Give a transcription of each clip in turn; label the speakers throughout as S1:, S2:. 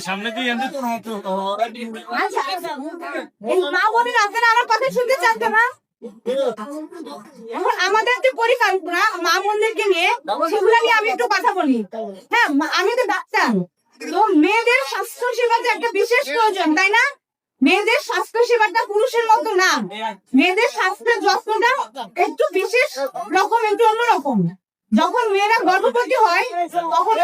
S1: সামনে দিয়ে
S2: মা বোনের আমার কথা শুনতে চান না এখন আমাদের যে পরিকল্পনা মা বোনদেরকে নিয়ে, সেগুলো নিয়ে আমি একটু কথা বলি। হ্যাঁ মা- আমি তো ডাক্তার। তো মেয়েদের স্বাস্থ্য সেবা যে একটা বিশেষ প্রয়োজন তাই না? মেয়েদের স্বাস্থ্য সেবাটা পুরুষের মতো না। মেয়েদের স্বাস্থ্যের যত্নটা একটু বিশেষ রকম একটু অন্যরকম। যখন মেয়েরা গর্ভবতী হয় তখন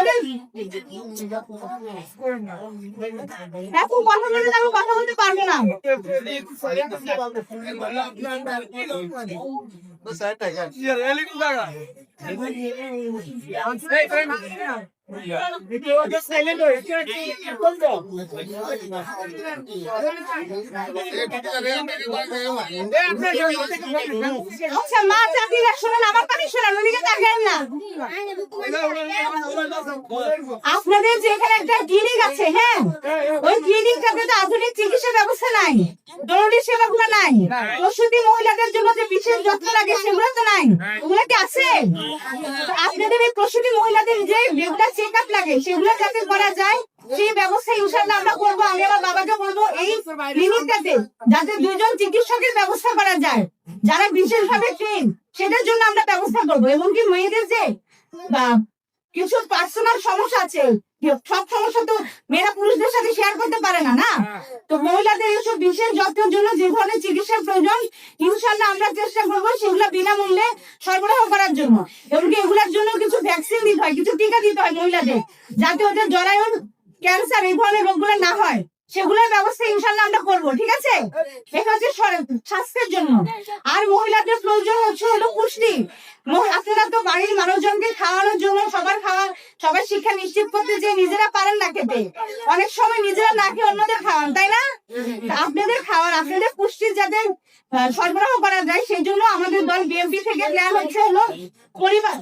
S2: এখন কথা বলতে আমি কথা বলতে পারব না। আপনাদের যে এখানে একটা ক্লিনিক আছে হ্যাঁ? ওই ক্লিনিকটাতে তো আধুনিক চিকিৎসা ব্যবস্থা নাই, জরুরি সেবাগুলো নাই। প্রসূতি মহিলাদের জন্য যে বিশেষ যত্ন লাগে সেগুলো তো নাই। ওগুলো কি আছে আপনাদের এই প্রসূতি মহিলাদের যে রেগুলার চেক আপ লাগে, সেগুলো যাতে করা যায়, সেই ব্যবস্থা ইনশাল্লাহ আমরা করব। আমি আমার বাবাকে বলব, এই ক্লিনিকটাতে যাতে দুজন চিকিৎসকের ব্যবস্থা করা যায়, যারা বিশেষভাবে ট্রেন সেটার জন্য আমরা ব্যবস্থা করব। এবং কি মেয়েদের যে কিছু পার্সোনাল সমস্যা আছে, সব সমস্যা তো মেয়েরা পুরুষদের সাথে শেয়ার করতে পারে না না? তো মহিলাদের এইসব বিশেষ যত্নের জন্য যে ধরনের চিকিৎসার প্রয়োজন ইনশাল্লাহ আমরা চেষ্টা করব সেগুলো বিনামূল্যে সরবরাহ করার জন্য এমনকি এগুলোর জন্য কিছু ভ্যাকসিন দিতে হয়, কিছু টিকা দিতে হয় মহিলাদের, যাতে ওদের জরায়ুর ক্যান্সার এই ধরনের রোগগুলো না হয়। সেগুলোর ব্যবস্থা ইনশাল্লাহ আমরা করব, ঠিক আছে? এটা হচ্ছে স্বাস্থ্যের জন্য। আর মহিলাদের প্রয়োজন হচ্ছে হলো পুষ্টি। আপনারা তো বাড়ির মানুষজনকে খাওয়ানোর জন্য সবার খাওয়া, সবার শিক্ষা নিশ্চিত করতে যে নিজেরা পারেন না খেতে। অনেক সময় নিজেরা না খেয়ে অন্যদের খাওয়ান, তাই না? আপনাদের খাওয়ার আপনাদের পুষ্টির যাতে সরবরাহ করা যায়, সেই জন্য আমাদের দল বিএমপি থেকে প্ল্যান হচ্ছে হলো পরিবার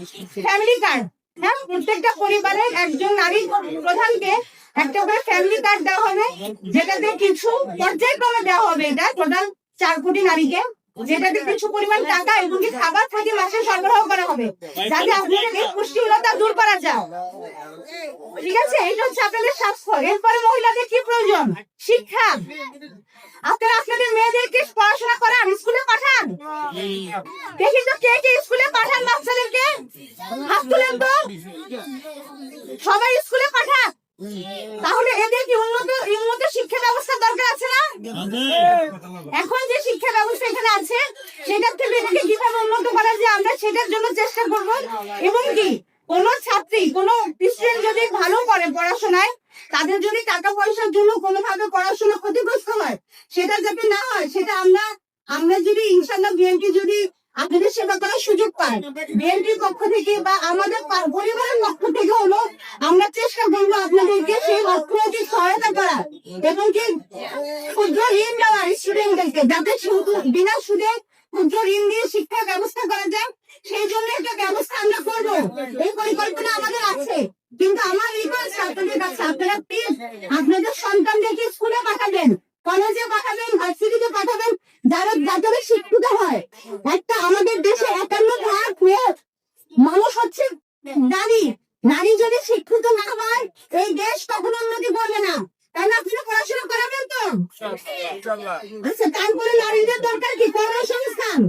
S2: ফ্যামিলি কার্ড হ্যাঁ প্রত্যেকটা পরিবারের একজন নারী প্রধানকে একটা করে ফ্যামিলি কার্ড দেওয়া হবে, যেটাতে কিছু পর্যায়ক্রমে দেওয়া হবে এটা টোটাল চার কোটি নারীকে। যেটাতে কিছু পরিমাণ টাকা এবং খাবার থাকে মাসে সরবরাহ করা হবে, যাতে আপনাদের এই পুষ্টিহীনতা দূর করা যায়। ঠিক আছে? এটা হচ্ছে আপনাদের স্বাস্থ্য এরপরে মহিলাদের কি প্রয়োজন? শিক্ষা। আপনারা আপনাদের মেয়েদেরকে পড়াশোনা করান, স্কুলে পাঠান। দেখি তো কে কে স্কুলে পাঠান বাচ্চাদেরকে? হাত তুলেন তো। সবাই স্কুলে পাঠান তাহলে এদের কি উন্নত উন্নত শিক্ষা ব্যবস্থা দরকার আছে না এখন যে শিক্ষা ব্যবস্থা এখানে আছে সেটার থেকে এটাকে কীভাবে উন্নত করা যায় আমরা সেটার জন্য চেষ্টা করব এবং কি কোন ছাত্রী কোন স্টুডেন্ট যদি ভালো করে পড়াশোনায়, তাদের যদি টাকা পয়সার জন্য কোনোভাবে পড়াশোনা ক্ষতিগ্রস্ত হয়, সেটা যাতে না হয়, সেটা আমরা আমরা যদি ইনশাল্লাহ বিএনপি যদি আপনাদের সেবা করার সুযোগ পাই বিএনপির পক্ষ থেকে বা আমাদের পরিবারের পক্ষ থেকে হলো আমরা চেষ্টা করব আপনাদেরকে সেই অর্থনৈতিক সহায়তা করা এবং কি ক্ষুদ্র ঋণ দেওয়া স্টুডেন্টদেরকে যাতে বিনা সুদে ক্ষুদ্র ঋণ দিয়ে শিক্ষার ব্যবস্থা করা যায় সেই জন্য একটা ব্যবস্থা আমরা করব এই পরিকল্পনা আমাদের আছে কিন্তু আমার রিকোয়েস্ট আপনাদের কাছে আপনারা প্লিজ আপনাদের সন্তানদেরকে স্কুলে পাঠাবেন কলেজে পাঠাবেন ভার্সিটিতে পাঠাবেন বাজারে শিক্ষিত হয়। একটা আমাদের দেশে একান্ন ভাগ মানুষ হচ্ছে নারী। নারী যদি শিক্ষিত না হয় এই দেশ কখনো উন্নতি করবে না। না আপনি পড়াশোনা করাবেন তো? আচ্ছা তারপরে নারীদের দরকার কি? কর্মসংস্থান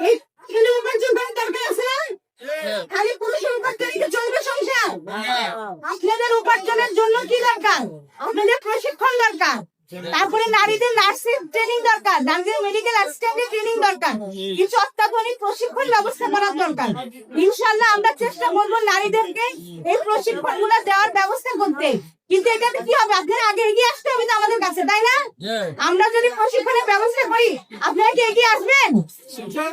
S2: এই ছেলে উপার্জন করার দরকার আছে না খালি পুরুষের উপার্জনে কি চলবে সংসার আপনাদের উপার্জনের জন্য কি দরকার আপনাদের প্রশিক্ষণ দরকার তারপরে নারীদের নার্সিং ট্রেনিং দরকার নারীদের মেডিকেল অ্যাসিস্ট্যান্টের ট্রেনিং দরকার কিছু অত্যাধুনিক প্রশিক্ষণ করার দরকার। ইনশাল্লাহ আমরা চেষ্টা করব নারীদেরকে এই প্রশিক্ষণগুলা দেওয়ার ব্যবস্থা করতে। কিন্তু এটাতে কি হবে? আপনারা আগে এগিয়ে আসতে হবে তো আমাদের কাছে তাই না? আমরা যদি প্রশিক্ষণের ব্যবস্থা করি আপনারা কি এগিয়ে আসবেন?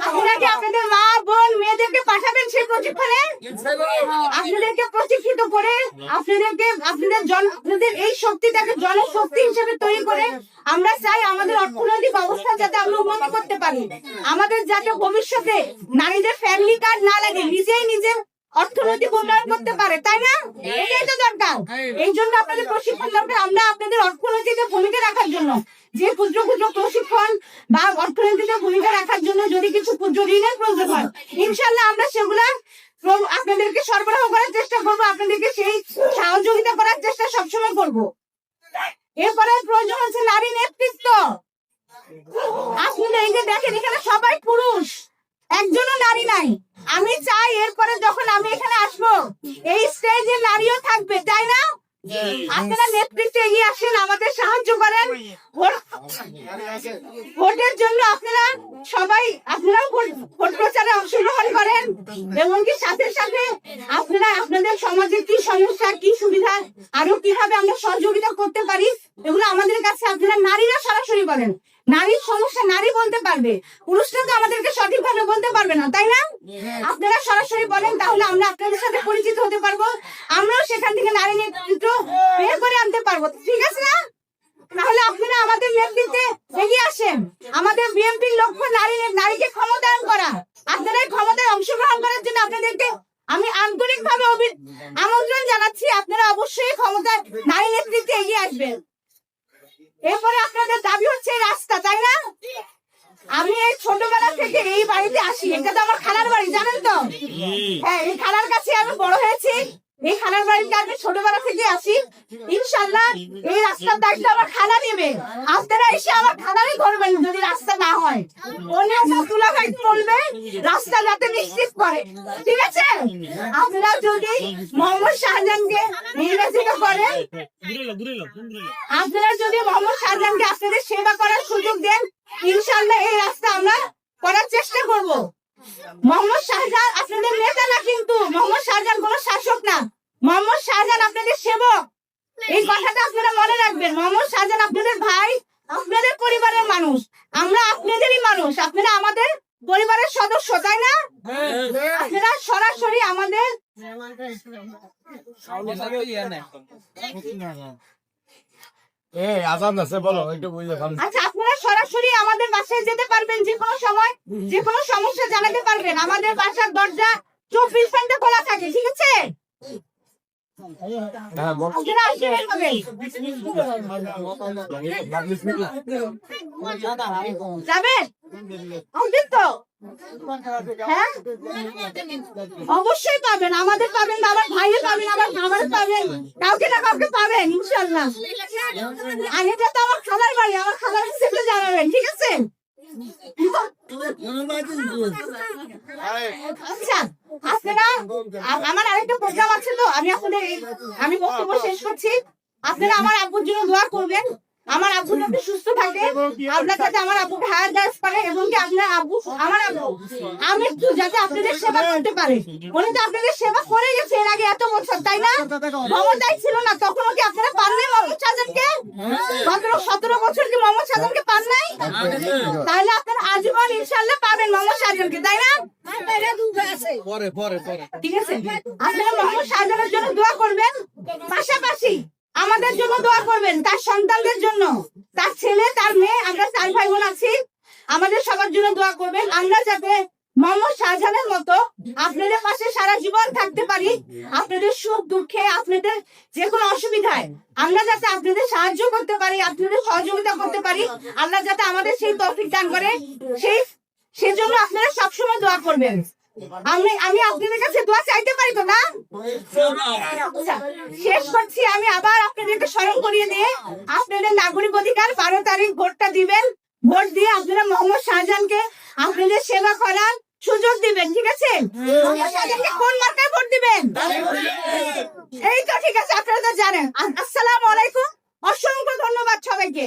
S2: আপনারা কি আপনাদের মা বোন মেয়েদেরকে পাঠাবেন সেই প্রশিক্ষণে? আপনাদেরকে প্রশিক্ষিত করে আপনাদেরকে আপনাদের জন আপনাদের এই শক্তিটাকে জনশক্তি হিসেবে তৈরি করে আমরা চাই আমাদের অর্থনৈতিক অবস্থা যাতে আমরা উন্নত করতে পারি। আমাদের যাতে ভবিষ্যতে নারীদের ফ্যামিলি কার্ড না লাগে নিজেই নিজের অর্থনৈতিক উন্নয়ন করতে পারে তাই না? এটাই তো দরকার। এই জন্য আপনাদের প্রশিক্ষণ দরকার আমরা আপনাদের অর্থনীতিতে ভূমিকা রাখার জন্য। যে ক্ষুদ্র ক্ষুদ্র প্রশিক্ষণ বা অর্থনীতিতে ভূমিকা রাখার জন্য যদি কিছু ক্ষুদ্র ঋণের প্রয়োজন হয় ইনশাল্লাহ আমরা সেগুলা আপনাদেরকে সরবরাহ করার চেষ্টা করব আপনাদেরকে সেই সহযোগিতা করার চেষ্টা সবসময় করব। এরপরে প্রয়োজন হচ্ছে নারী নেতৃত্ব। আসলে এই যে দেখেন এখানে সবাই পুরুষ। একজনও নারী নাই। আমি চাই এরপরে যখন আমি এখানে আসব, এই স্টেজে নারীও থাকবে, তাই না? আপনারা নেতৃত্বে এগিয়ে আসেন, আমাদের সাহায্য করেন। ভোটের জন্য আপনারা সবাই, আপনারাও ভোট প্রচারে অংশগ্রহণ করেন। এবং কি সাথে সাথে আপনারা আপনাদের সমাজে কি সমস্যা, কি সুবিধা, আরও কীভাবে আমরা সহযোগিতা করতে পারি, এগুলো আমাদের কাছে আপনারা নারীরা সরাসরি বলেন। নারীর সমস্যা নারী বলতে পারবে। পুরুষরা তো আমাদেরকে সঠিকভাবে বলতে পারবে না তাই না? আপনারা সরাসরি বলেন তাহলে আমরা আপনাদের সাথে পরিচিত হতে পারব। আমরাও সেখান থেকে নারী নেতৃত্ব বের করে আনতে পারব ঠিক আছে না? তাহলে আপনারা আমাদের নেতৃত্বে এগিয়ে আসেন। আমাদের বিএনপির লক্ষ্য নারী নারীকে ক্ষমতায়ন করা। আপনারা ক্ষমতায় অংশগ্রহণ করার জন্য আপনাদেরকে আমি আন্তরিক ভাবে আমন্ত্রণ জানাচ্ছি আপনারা অবশ্যই ক্ষমতায় নারী নেতৃত্বে এগিয়ে আসবেন। এরপরে আপনাদের দাবি হচ্ছে রাস্তা তাই না? আমি এই ছোটবেলা থেকে এই বাড়িতে আসি। এটা তো আমার খালার বাড়ি জানেন তো? হ্যাঁ এই খালার কাছে আমি বড় হয়েছি। এই খালার বাড়িতে আমি ছোটবেলা থেকে আসি ইনশাল্লাহ এই রাস্তার দায়িত্ব আমার খালা নেবে। আপনারা এসে আমার খালারই করবেন যদি রাস্তা না হয়। অন্য তুলা ভাই বলবে, রাস্তা যাতে নিশ্চিত করে। ঠিক আছে? আপনারা যদি মোহাম্মদ শাহজাহানকে নির্বাচিত করেন, আপনারা যদি মোহাম্মদ শাহজাহানকে আপনাদের সেবা করার সুযোগ দেন ইনশাল্লাহ এই রাস্তা আমরা করার চেষ্টা করব। মোহাম্মদ শাহজাহান, আপনাদের নেতা না কিন্তু, মোহাম্মদ শাহজাহান কোনো শাসক না। মোহাম্মদ শাহজাহান আপনাদের সেবক। এই কথাটা আপনারা মনে রাখবেন। মোহাম্মদ শাহজাহান আপনাদের ভাই আপনাদের পরিবারের মানুষ। আমরা আপনাদেরই মানুষ। আপনারা আমাদের পরিবারের সদস্য তাই না? আপনারা সরাসরি আমাদের
S1: এ আজান আছে বলো একটু বুঝে খান
S2: আচ্ছা আপনারা সরাসরি আমাদের বাসায় যেতে পারবেন যে কোনো সময়। যে কোনো সমস্যা জানাতে পারবেন। আমাদের বাসার দরজা চব্বিশ ঘণ্টা খোলা থাকে ঠিক আছে? অবশ্যই পাবেন আমাদের পাবেন আমার ভাইয়ের পাবেন আমার আমার পাবেন। কাউকে না কাউকে পাবেন ইনশাল্লাহ আর এটা তো আমার খালার বাড়ি আমার খালার কাছে একটু জানাবেন ঠিক আছে? আচ্ছা। আপনারা আমার আরেকটা তো, আমি আসলে আমি বক্তব্য শেষ করছি। আপনারা আমার আব্বুর জন্য দোয়া করবেন। আমার আব্বু যাতে সুস্থ থাকে? আপনার যাতে আমার আব্বু হায়ার দাস পারে এবং কি আপনার আব্বু আমার আব্বু? আমি একটু যাতে আপনাদের সেবা করতে পারে। উনি তো আপনাদের সেবা করে গেছে এর আগে এত বছর তাই না? মমতাই ছিল না তখনও কি আপনারা পান নাই মোহাম্মদ শাহজাহানকে সতেরো সতেরো বছর কি মোহাম্মদ শাহজাহানকে পান নাই? তাহলে আপনারা আজীবন ইনশাল্লাহ পাবেন মোহাম্মদ শাহজাহানকে তাই না?
S1: পরে পরে পরে।
S2: ঠিক আছে? আপনারা মোহাম্মদ শাহজাহানের জন্য দোয়া করবেন। পাশাপাশি আমাদের জন্য দোয়া করবেন, তার সন্তানদের জন্য। তার ছেলে, তার মেয়ে, আমরা চার ভাই বোন আছি। আমাদের সবার জন্য দোয়া করবেন। আমরা যাতে মোহাম্মদ শাহজাহানের মতো আপনাদের পাশে সারা জীবন থাকতে পারি। আপনাদের সুখ, দুঃখে, আপনাদের যে কোনো অসুবিধায় আমরা যাতে আপনাদের সাহায্য করতে পারি, আপনাদের সহযোগিতা করতে পারি। আল্লাহ যাতে আমাদের সেই তৌফিক দান করে। সেই সেজন্য আপনারা সবসময় দোয়া করবেন। আমি আমি আপনাদের কাছে দোয়া চাইতে পারি তো না? শেষ করছি, আমি আবার আপনাদেরকে স্মরণ করিয়ে দিয়ে আপনাদের নাগরিক অধিকার বারো তারিখ ভোটটা দিবেন। ভোট দিয়ে আপনারা মোহাম্মদ শাহজাহানকে আপনাদের সেবা করার সুযোগ দিবেন, ঠিক আছে? কোন মার্কায় ভোট দিবেন? এই তো ঠিক আছে, আপনারা তো জানেন। আসসালামু আলাইকুম। অসংখ্য ধন্যবাদ সবাইকে।